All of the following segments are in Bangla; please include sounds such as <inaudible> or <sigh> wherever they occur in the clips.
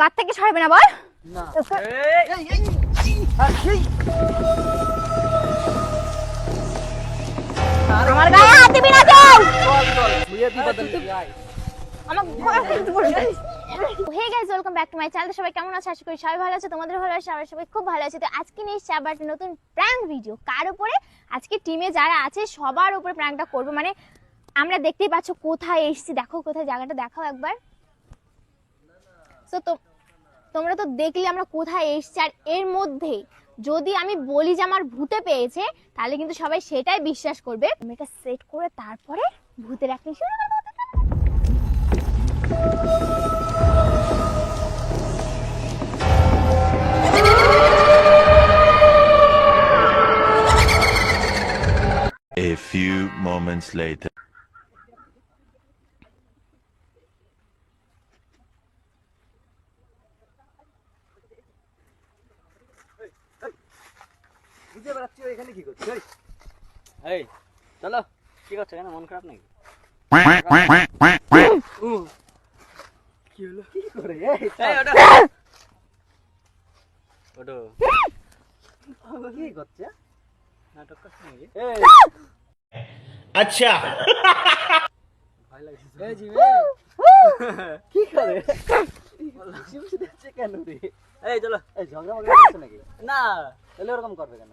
গাত থেকে ছাড়বে না বল। না। আমার গায়ে হাত দিবি না কেউ hey guys welcome back to my channel সবাই কেমন আছে? আশা করি সবাই ভালো আছে তোমাদের ভালো আছে আমরা সবাই খুব ভালো আছি। তো আজকে নিয়ে এসেছি আবার নতুন প্র্যাঙ্ক ভিডিও কার উপরে? আজকে টিমে যারা আছে সবার উপরে প্র্যাঙ্কটা করব। মানে আমরা দেখতেই পাচ্ছ কোথায় এসছি। দেখো কোথায় জায়গাটা দেখাও একবার। তো তোমরা তো দেখলে আমরা কোথায় এসেছি, আর এর মধ্যে যদি আমি বলি যে আমার ভূতে পেয়েছে, তাহলে কিন্তু সবাই সেটাই বিশ্বাস করবে আমি এটা সেট করে তারপরে ভূতের অ্যাক্টিং শুরু A few moments later. দিয়ে বেড়াচ্ছি এখানে কি করছিস এই। চলো কি করছ কেন মন খারাপ নাকি? কি হলো? কি করে? এই ওটা ওটা কি করছে? নাটক করছে নাকি? এই। আচ্ছা। ভয় লাগছে এই জিমে। কি করে? কেন রে? এই চলো। এই ঝগড়া মগড়া নাকি? না। তাহলে ওরকম করবে কেন?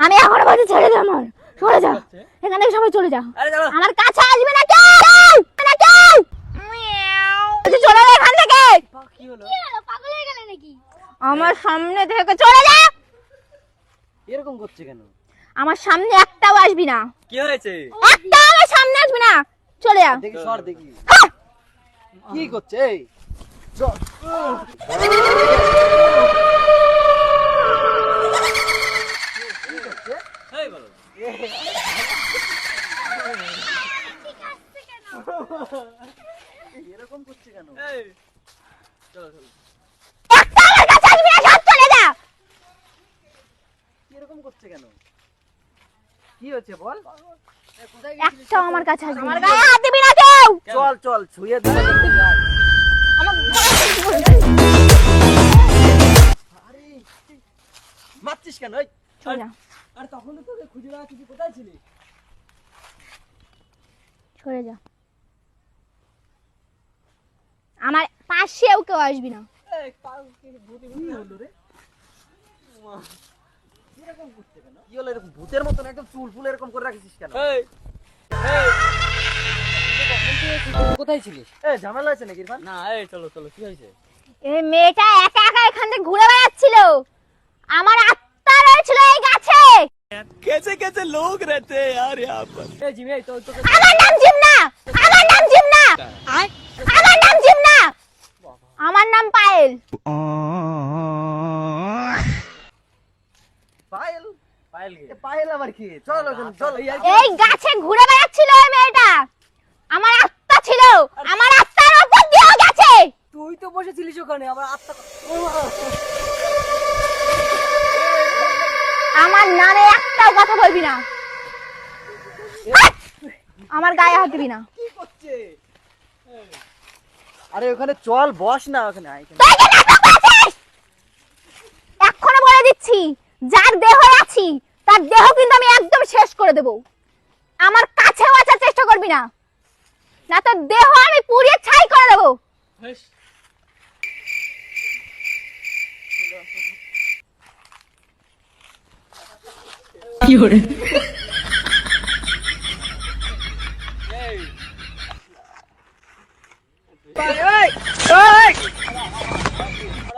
আমি এখনও বলছি ছেড়ে দে আমার সরে যা এখান থেকে সবাই চলে যা আরে চলো আমার কাছে আসবে না কেউ! না কেউ! বলছি চলে যা এখান থেকে। কি হলো? পাগল হয়ে গেলে নাকি? আমার সামনে থেকে চলে যা! এরকম করছে কেন? আমার সামনে একটাও আসবি না। কি হয়েছে? একটাও আমার সামনে আসবি না। চলে যা। দেখি সর দেখি। কি করছে এই? চল। এই <laughs> এরকম করছে কেন? চলো চলো একটা এরকম করছে কেন কি হচ্ছে বল একটাও আমার কাছে আসবি আমার গায়ে হাত দিবি না। কেউ চল চল ছুঁয়ে দে আমার মারছিস কেন যা আর তখন তো তোকে খুঁজে না খুঁজে কোথায় ছিলি? সরে যা। আমার পাশেও কেউ আসবি না। কি হলো এরকম করছে কেন? কি হলো এরকম ভূতের মতন একদম চুল ফুল এরকম করে রাখিস কেন? কোথায় ছিলিস? এ ঝামেলা আছে নাকি না এই চলো চলো কি হয়েছে? এই মেয়েটা একা একা এখান থেকে ঘুরে বেড়াচ্ছিল। আমার আত্মা রয়েছিল এই গাছে कैसे कैसे लोग रहते हैं यार यहाँ पर এই জিমি এই তো তোকে আমার নাম জিমনা আমার নাম জিমনা আমার নাম জিমনা আমার নাম পায়েল পায়েল পায়েল কি পায়েল আবার কি চলো চলো চলো এই আর কি এই গাছে ঘুরে বেড়াচ্ছিল এই মেয়েটা আমার আত্মা ছিল আমার আত্মার উপর দিয়েও গেছে তুই তো বসেছিলিস ওখানে আমার আত্মা আমার নামে একটাও কথা বলবি না। আমার গায়ে হাত দিবি না। কি করছে আরে ওখানে চল বস না ওখানে? এক্ষুনি বলে দিচ্ছি যার দেহ আছি তার দেহ কিন্তু আমি একদম শেষ করে দেব। আমার কাছেও আসার চেষ্টা করবি না। না তোর দেহ আমি পুড়িয়ে ছাই করে দেবো।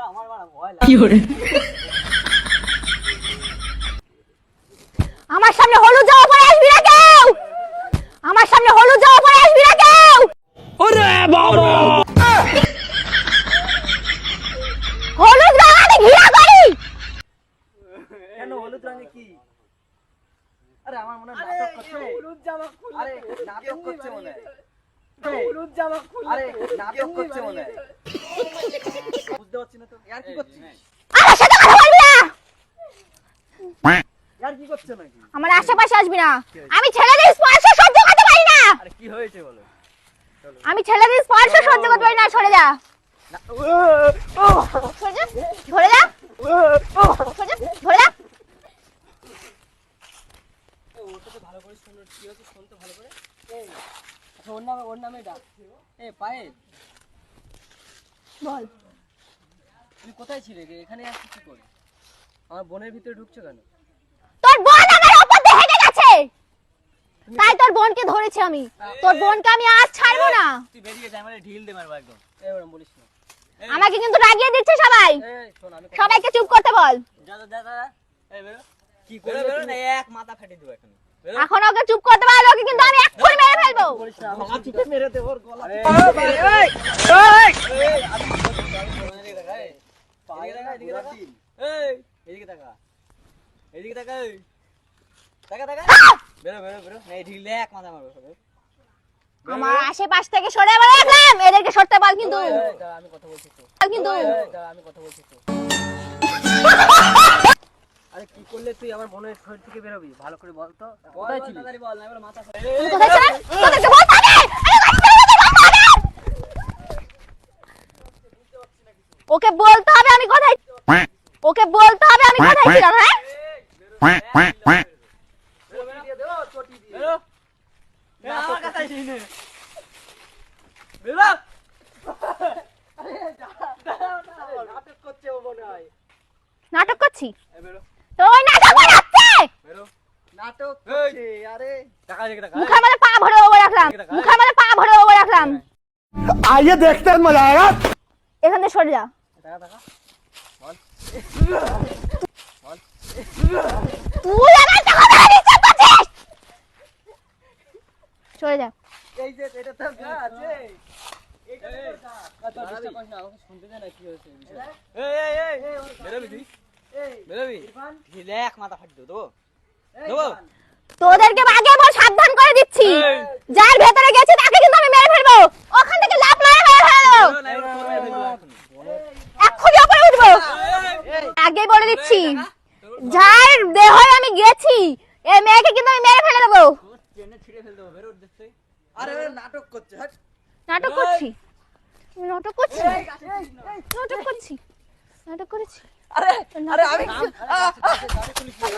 আমার মারা ভয় লাগে আমার সামনে হলুদ আরে নাটক করছে মনে হয়। বুঝতে পারছি না তো। ইয়ার কি করছিস? আমার সাথে কথা বলবি না! ইয়ার কি করছে নাকি? আমার আশেপাশে আসবি না। আমি ছেলেদের স্পর্শ সহ্য করতে পারি না! আরে কি হয়েছে বলো? আমি ছেলেদের স্পর্শ সহ্য করতে পারি না সরে যা। সরে যা সরে ভালো করে শুনো কি হচ্ছে শোন ভালো করে। ওর নামে ওর নামে ডাক। এ পায়ে বল। তুই কোথায় ছিলে রে? এখানে আসছিস কি করে? আমার বোনের ভিতরে ঢুকছো কেন? তোর বোন আমার উপর দিয়ে হেঁটে গেছে! তাই তোর বোনকে ধরেছি আমি। তোর বোনকে আমি আজ ছাড়বো না। তুই বেরিয়ে যা মানে ঢিল দে মারবো একদম। ওরম বলিস না। আমাকে কিন্তু রাগিয়ে দিচ্ছে সবাই। সবাইকে চুপ করতে বল। যা যা যা যা এই বেরো। কি করবে বেরো না এক মাথা ফাটিয়ে দেবো এখন এখন ওকে চুপ করতে ওকে কিন্তু আমি এক্ষুনি মেরে ফেলব। আমার মেরে দে ওর গলা। এই এই আমি এদিকে তাকা এদিকে তাকা তাকা তাকা এই তাকা তাকা বেরো বেরো বেরো। এই ঢিল দে মাথা মারবো সবে আমার আশেপাশ থেকে সরে বলে এদেরকে সরতে বল কিন্তু। আমি কথা বলছি কিন্তু। আমি কথা বলছি করলে তুই আমার বোনের শরীর থেকে বেরোবি। ভালো করে বল তো। কোথায় ছিলি বল না এবার মাথা ওকে বলতে হবে আমি কোথায় ওকে বলতে হবে আমি কোথায় ছিলাম হ্যাঁ? নাটক করছে ওই নাটক বানাচ্ছে নাটক আরে। টাকা টাকা। মুখে মানে পা ভরে ওভার রাখলাম। মুখে মানে পা ভরে ওভার রাখলাম। আইয়ে দেখতে মজা আয়েগা এখান থেকে সরে যা। টাকা টাকা। বল। বল। তুই আমার টাকা ধরে নিচে করছিস? সরে যা। এই যে এটা তো আছে। এটা তো কথা আচ্ছা, বলছিস না আমাকে শুনতে দেয় না কি হয়েছে এই এই এই বেরো বিজি বেরোবি? মাথা ফাটি দেবো দেবো? তোদেরকে আগে বল সাবধান করে দিচ্ছি। যার ভেতরে গেছে তাকে কিন্তু আমি মেরে ফেলব। ওখান থেকে লাফ মারে মেরে ফেলব। এক্ষুনি ওপরে উঠবো। আগে বলে দিচ্ছি যার দেহে আমি গেছি এই মেয়েকে কিন্তু আমি মেরে ফেলে দেবো। তোর ট্রেনে ছিঁড়ে ফেল দেবো বেরো দেখতে আরে নাটক করছে নাটক করছি। নাটক করছি। নাটক করছি। নাটক করেছি। আরে আরে আমি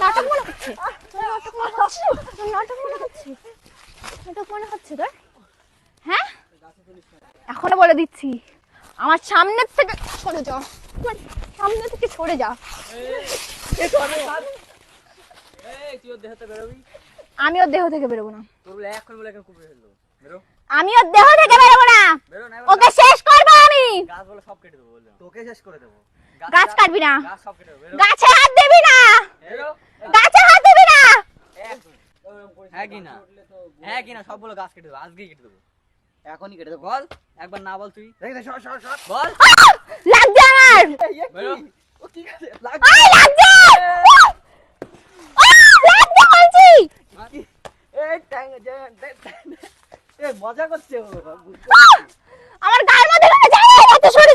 নাটক মনে হচ্ছে? তোর নাটক মনে হচ্ছে? নাটক মনে হচ্ছে? নাটক মনে হচ্ছে তোর? হ্যাঁ? এখনও বলে দিচ্ছি। আমার সামনের থেকে সরে যা। আমার সামনে থেকে সরে যা। আমি ওর দেহ থেকে বেরোবো না। আমি ওর দেহ থেকে বেরোবো না। ওকে শেষ করব আমি। গাছ বলে সব কেটে দেবো বললাম। তোকে শেষ করে দেবো। গাছ কাটবি না। গাছ সব হাত দিবি না। গাছে হাত দিবি না। হ্যাঁ কি না? হ্যাঁ কি না? সবগুলো গাছ কেটে দেবো। আজকেই কেটে দেবো। এখনই কেটে দেবো। বল একবার না বল তুই। বল! লাগছে আমার। মজা করছে! আমার গায়ের মধ্যে যা। সরে।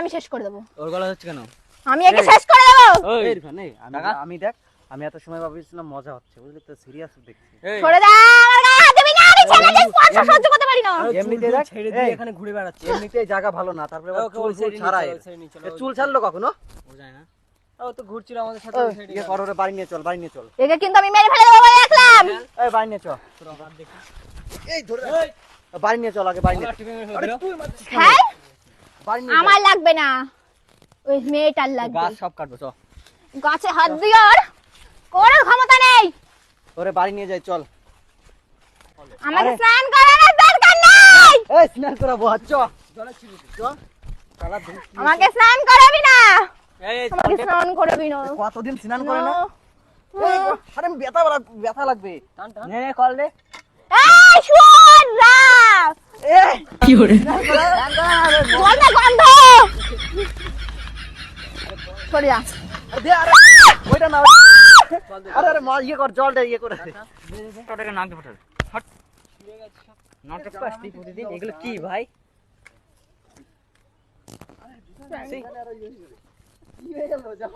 আমি শেষ করে দেবো। ওর গলা হচ্ছে কেন? আমি একে শেষ করে দেবো। আমি দেখ আমি এত সময় ভাবছিলাম মজা হচ্ছে বুঝলি তো? সিরিয়াস দেখছি। সরে যা আমার গায়ে হাত দিবি না আমি ছেলেদের স্পর্শ সহ্য করতে পারি না। এমনিতে চুল দেখ ছেড়ে দিয়ে এখানে ঘুরে বেড়াচ্ছে। এমনিতে জায়গা ভালো না তারপরে চুল ছাড়লো কখনো? ও যায় না। ও তো ঘুরছিল আমাদের সাথে ওই, ওই side এ। ইয়ে কর ওরে বাড়ি নিয়ে চল বাড়ি নিয়ে চল। একে কিন্তু আমি মেরে ফেলে দেবো বলে রাখলাম এই বাড়ি নিয়ে চল। তোর আবার দেখি। এই ধরে বাড়ি নিয়ে চল আগে বাড়ি নিয়ে আবার টিপে মেরে হ্যাঁ? আমার লাগবে না। ওই মেয়েটার লাগবে। গাছ সব কাটবো চ। গাছে হাত কোনো ক্ষমতা নেই। তোরে বাড়ি নিয়ে যাই চল। আমাকে স্নান করানোর দরকার নেই। এই স্নান করাবো আমাকে স্নান করাবি না। আমাকে স্নান করাবি না কতদিন স্নান করে না। আরে ব্যথা ব্যথা লাগবে। নে নে কল দে। এই শোন না এই জলটা গন্ধ সরে যা দে আরে ওইটা না আরে আরে মা ইয়ে কর জলটা ইয়ে করে দে। ওটাকে নাক দিয়ে ফোটাল হট নাটক পাসতি প্রতিদিন এগুলো কি ভাই? 因为要老家。